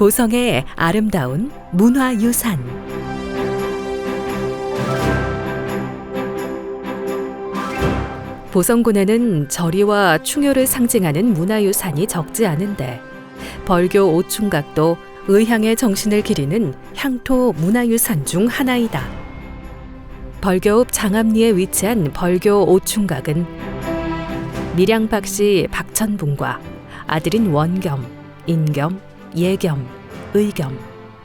보성의 아름다운 문화유산. 보성군에는 절이와 충효를 상징하는 문화유산이 적지 않은데 벌교 오충각도 의향의 정신을 기리는 향토 문화유산 중 하나이다. 벌교읍 장암리에 위치한 벌교 오충각은 밀양박씨 박천붕과 아들인 원겸, 인겸, 예겸, 의겸,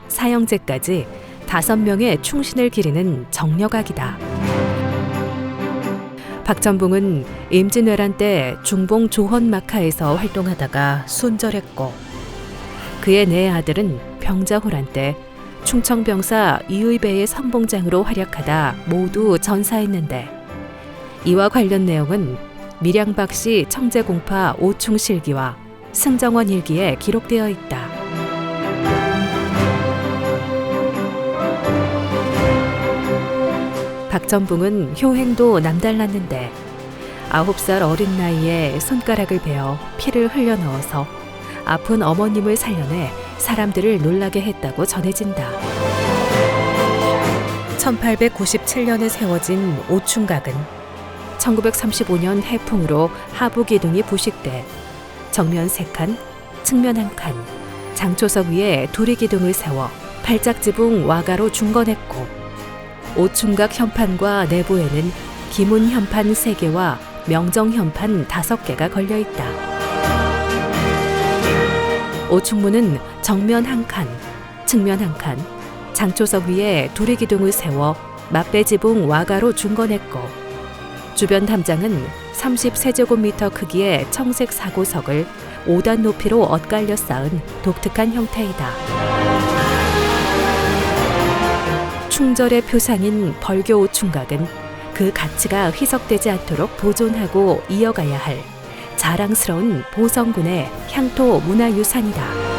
사형제까지 다섯 명의 충신을 기리는 정력악이다. 박전붕은 임진왜란 때 중봉 조헌 마카에서 활동하다가 순절했고 그의 네 아들은 병자호란 때 충청병사 이의배의 선봉장으로 활약하다 모두 전사했는데 이와 관련 내용은 밀양박씨 청제공파 오충실기와 승정원 일기에 기록되어 있다. 박전붕은 효행도 남달랐는데 아홉 살 어린 나이에 손가락을 베어 피를 흘려 넣어서 아픈 어머님을 살려내 사람들을 놀라게 했다고 전해진다. 1897년에 세워진 오충각은 1935년 해풍으로 하부 기둥이 부식돼 정면 세 칸, 측면 한 칸, 장초석 위에 두리 기둥을 세워 팔짝 지붕 와가로 중건했고 오충각 현판과 내부에는 기문 현판 세개와 명정 현판 다섯 개가 걸려 있다. 오충문은 정면 한 칸, 측면 한 칸, 장초석 위에 두리 기둥을 세워 맞배 지붕 와가로 중건했고 주변 담장은 30세제곱미터 크기의 청색 사고석을 5단 높이로 엇갈려 쌓은 독특한 형태이다. 충절의 표상인 벌교 오충각은 그 가치가 희석되지 않도록 보존하고 이어가야 할 자랑스러운 보성군의 향토 문화유산이다.